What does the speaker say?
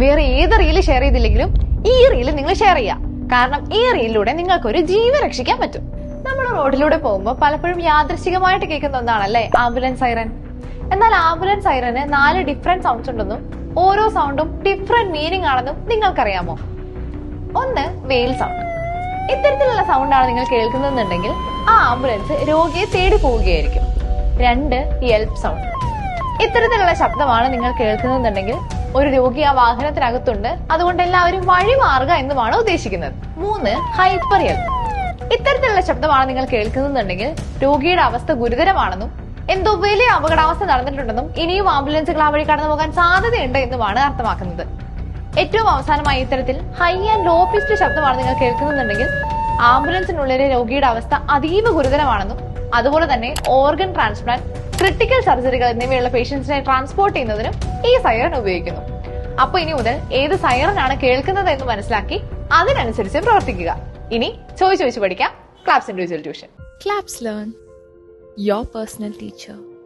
വേറെ ഏത് reel share ചെയ്തില്ലെങ്കിലും ഈ റീൽ നിങ്ങൾ ഷെയർ ചെയ്യുക കാരണം ഈ റീലിലൂടെ നിങ്ങൾക്ക് ഒരു ജീവൻ രക്ഷിക്കാൻ പറ്റും. നമ്മൾ റോഡിലൂടെ പോകുമ്പോൾ പലപ്പോഴും യാദൃശികമായിട്ട് കേൾക്കുന്ന ഒന്നാണല്ലേ ആംബുലൻസ് സൈറൻ. എന്നാൽ ആംബുലൻസ് സൈറന് നാല് ഡിഫറെന്റ് സൗണ്ട്സ് ഉണ്ടെന്നും ഓരോ സൗണ്ടും ഡിഫറെന്റ് മീനിങ് ആണെന്നും നിങ്ങൾക്കറിയാമോ? ഒന്ന് വെയിൽ സൗണ്ട് ഇത്തരത്തിലുള്ള സൗണ്ടാണ് നിങ്ങൾ കേൾക്കുന്നതെന്നുണ്ടെങ്കിൽ ആ ആംബുലൻസ് രോഗിയെ തേടി പോവുകയായിരിക്കും. രണ്ട് ഹെൽപ്പ് സൗണ്ട് ഇത്തരത്തിലുള്ള ശബ്ദമാണ് നിങ്ങൾ കേൾക്കുന്നതെന്നുണ്ടെങ്കിൽ ഒരു രോഗി ആ വാഹനത്തിനകത്തുണ്ട്. അതുകൊണ്ട് എല്ലാവരും വഴി മാറുക എന്നുമാണ് ഉദ്ദേശിക്കുന്നത്. മൂന്ന് ഹൈപ്പറിയൽ. ഇത്തരത്തിലുള്ള ശബ്ദമാണ് നിങ്ങൾ കേൾക്കുന്നുണ്ടെങ്കിൽ രോഗിയുടെ അവസ്ഥ ഗുരുതരമാണെന്നും എന്തോ വലിയ അപകടാവസ്ഥ നടന്നിട്ടുണ്ടെന്നും ഇനിയും ആംബുലൻസുകൾ ആ വഴി കടന്നു പോകാൻ സാധ്യതയുണ്ട് എന്നുമാണ് അർത്ഥമാക്കുന്നത്. ഏറ്റവും അവസാനമായി ഇത്തരത്തിൽ ഹൈ ആൻഡ് ലോ പിസ്റ്റ് ശബ്ദമാണ് നിങ്ങൾ കേൾക്കുന്നുണ്ടെങ്കിൽ ആംബുലൻസിനുള്ളിലെ രോഗിയുടെ അവസ്ഥ അതീവ ഗുരുതരമാണെന്നും അതുപോലെ തന്നെ ഓർഗൻ ട്രാൻസ്പ്ലാന്റ് ക്രിട്ടിക്കൽ സർജറികൾ എന്നിവയുള്ള പേഷ്യൻസിനെ ട്രാൻസ്പോർട്ട് ചെയ്യുന്നതിനും ഈ സൈറൺ ഉപയോഗിക്കുന്നു. അപ്പൊ ഇനി മുതൽ ഏത് സൈറനാണ് കേൾക്കുന്നത് എന്ന് മനസ്സിലാക്കി അതിനനുസരിച്ച് പ്രവർത്തിക്കുക. ഇനി ചോദിച്ചു ചോദിച്ചു പഠിക്കാം. Claps individual tuition claps learn your personal teacher.